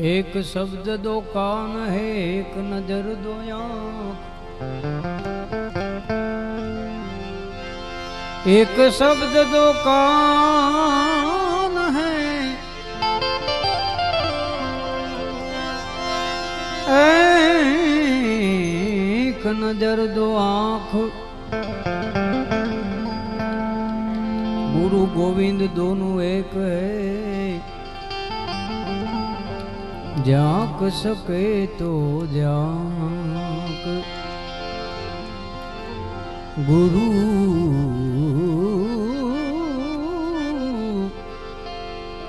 એક શબ્દ દો કાન હે, એક નજર દો એક શબ્દ દો કાન હે. એક નજર દો આંખ. ગુરુ ગોવિંદ દોનું એક હે. જાંક શકે તો જાંક. ગુરુ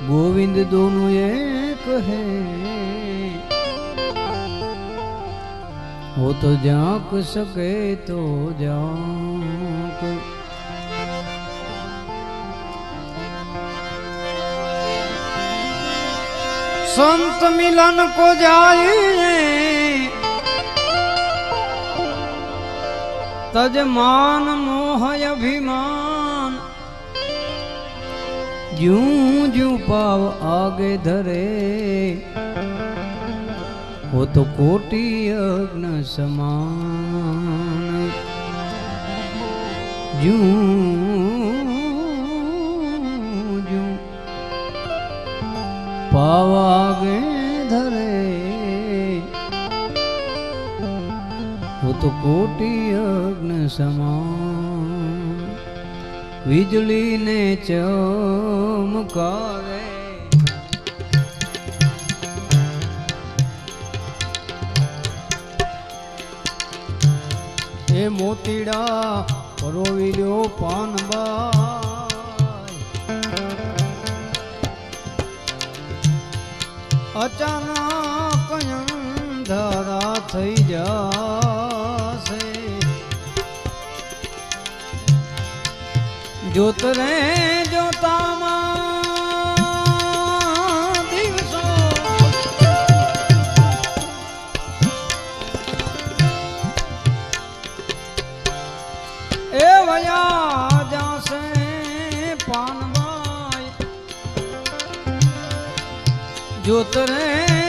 ગોવિંદ દોનું એક હે. હો તો જાંક શકે તો જાંક. संत मिलन को जाए तज मान मोह अभिमान जू जू पाव आगे धरे वो तो कोटि अग्न समान जू जू पावागे કોટી અગ્ન સમાન. વીજળીને ચમકાવે એ મોતીડા રોવી લ્યો પાનબા અચાનક અંધારા થઈ જાય જોત રે જોતામાં દિવસો એ વયા જાશે પાનબાઈ જોત રે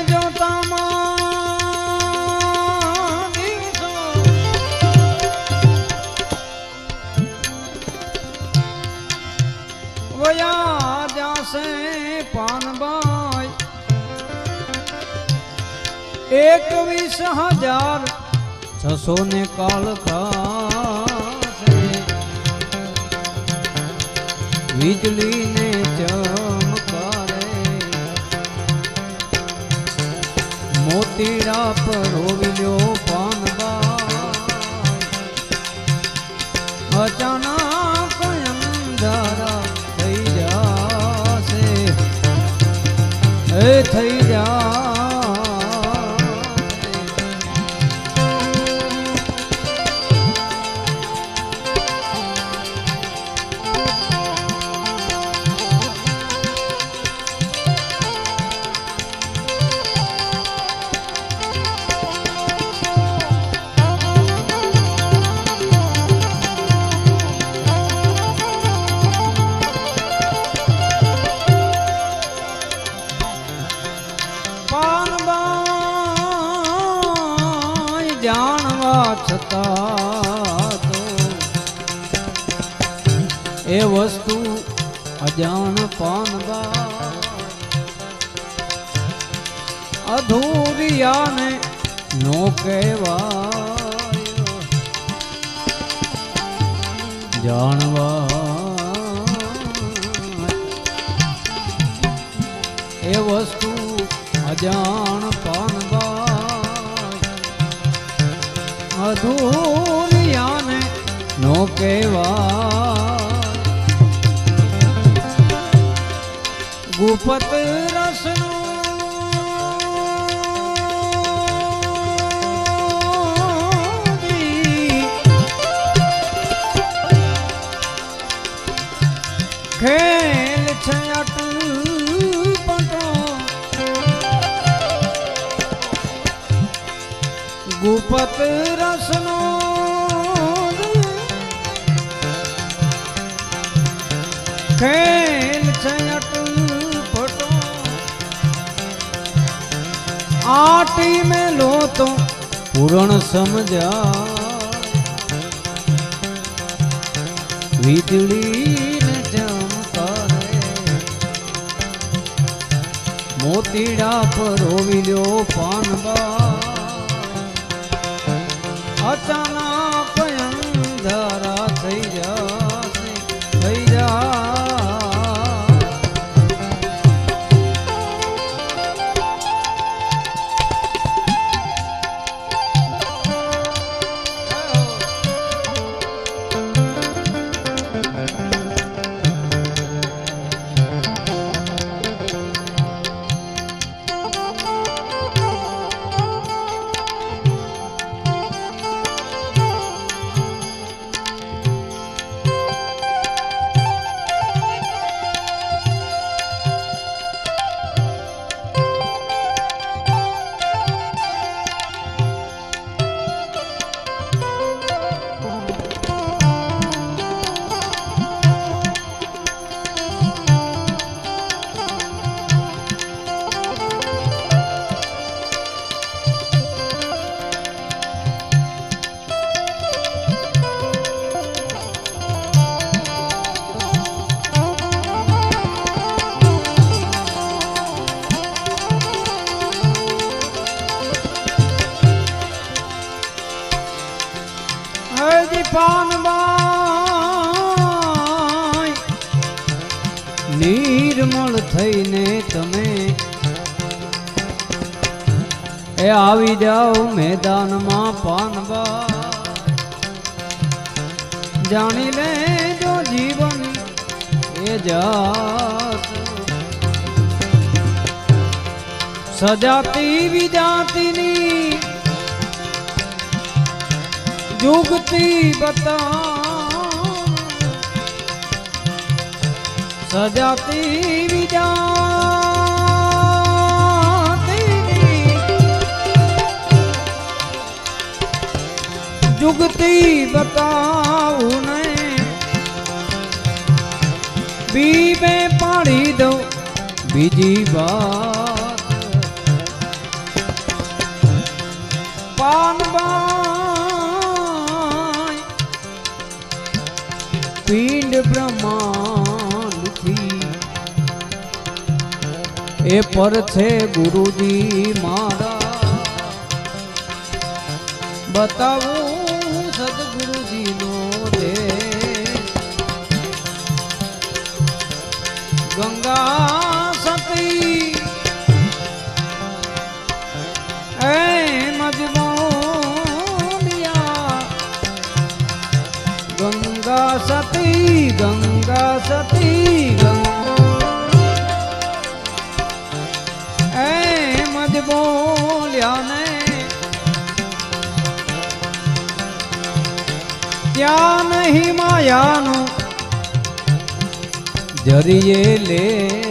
વયા જાશે પાનબાઈ. એકવીસ હજાર છસો ને કાલ ખાશે વીજળી ને ચમકારે મોતીરા પર પાનબાઈ. અચાનક થઈ જા જાણવા છતાં એ વસ્તુ અજાણ પાનવા અધૂરિયાને નો કહેવા જાણવા એ વસ્તુ અજાણ અધૂરિયાને નો કહેવા ગુપત રસનો રસનો ખેલ છે અટપટો આટી મેં લો તો પૂરણ સમજા વીજળીને ચમકારે મોતીડા પર રોવિલ્યો પાનબા અચાનક પાનબાઈ નિર્મળ થઈને તમે એ આવી જાઓ મેદાનમાં પાનબા જાણી લે જો જીવન એ જાત. સજાતી વિજાતિની જુગતી બતા સજાતી વિજા જુગતી બતાવું ને બી મેં પાડી દઉં બીજી વાત પિંડ બ્રહ્માંડથી એ પર છે ગુરુજી મારા. બતાવું સદગુરુજીનો દે ગંગા ગંગા સતી ગંગા એમ જ બોલ્યા ને ત્યાં નહીં માયાનું જરીએ લેશ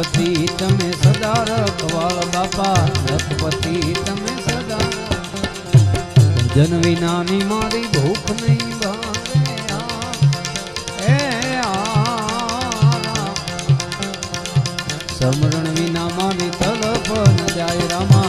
લખપતિ તમે સદા રખવાળ બાપા લખપતિ તમે સદા. જન વિનાની મારી ભૂખ નહીં સમરણ વિના મારી તલપ જાય રામા.